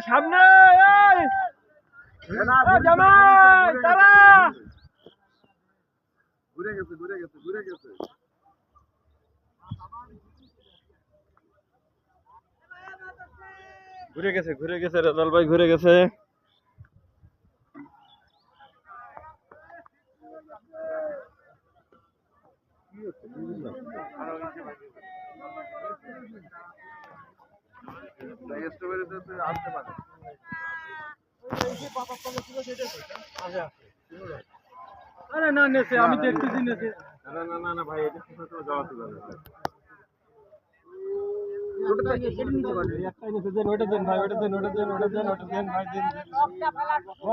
সামনে! এই! এই জামাই তারা! ঘুরে গেছে ঘুরে গেছে ঘুরে গেছে। ঘুরে গেছে ঘুরে গেছে রেজাল ভাই ঘুরে গেছে। আরে না নেছে আমি দেখতেছি নেছে না না না না ভাই এটা তো যাওয়া তো যাবে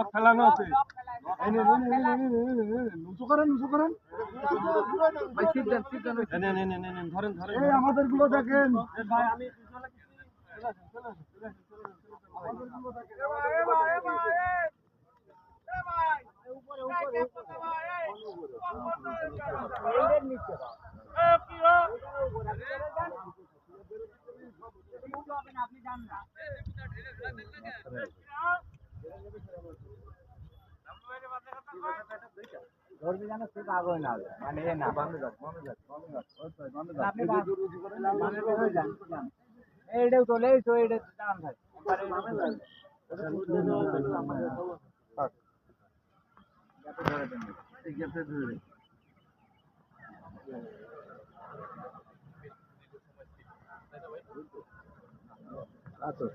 খেলানো আছে করেন করেন আমাদেরগুলো দেখেন আপনি না ধরবি যেন সেটা আগে না মানে এ না বামে যাক বামে যাক বামে যাক আপনি বামে এইটা চলে এইটা এইটা টান থাকে আচ্ছা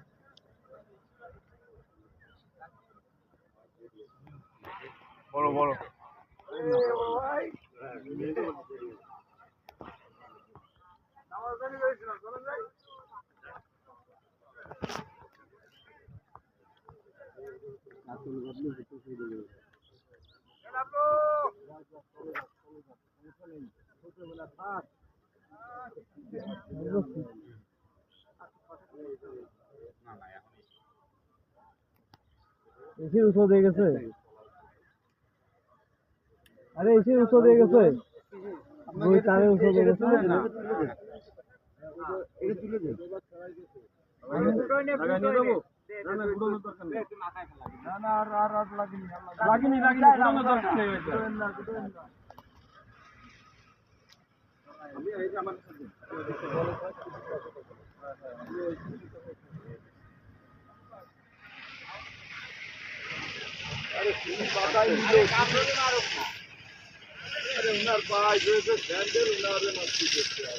বড়। বড় ভাই এসির উৎস দিয়ে গেছে। আরে এসির উৎস দিয়ে গেছে। ওই তারে উৎস দিয়ে গেছে। লাগিনি গুড়ানোর উনার পায়ে ধ্যান উনারে মাছ করতে আর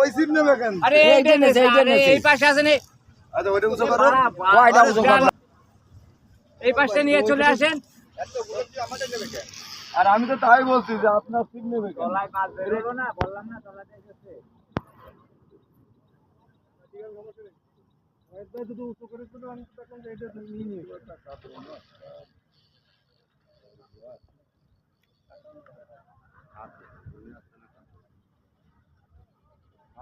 ওই সিট নেবে কেন? আরে এইটা নেছে আরে এই পাশে আছে নে আচ্ছা ওইটা উঁচু করো। ওইটা উঁচু করো? এই পাশটা নিয়ে চলে আসেন। আর আমি তো তাই বলছি যে আপনার সিট নেবে কেন? গলায় মাছ বেরোলো না বললাম না তলাতে গেছে। রেজাল ভাই আপনি এই সিটটা ধরেন আমাদের এই মাছ দান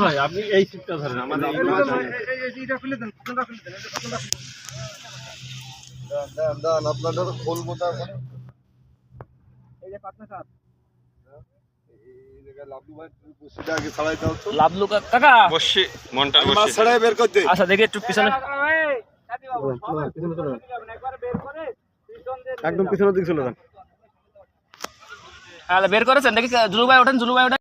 ভাই আপনি এই সিটটা ধরেন আমাদের আপনার খোলবো তার এই যে পাটনা স্যার। লাভলু কাকা! বসে মনটার মাছ ছাড়াই বের করতে। আচ্ছা দেখি একটু পিছনে। একদম পিছনের দিকে চলে যান। বের করেছেন? দেখি জুলু ভাই ওঠেন জুলু ভাই ওঠেন।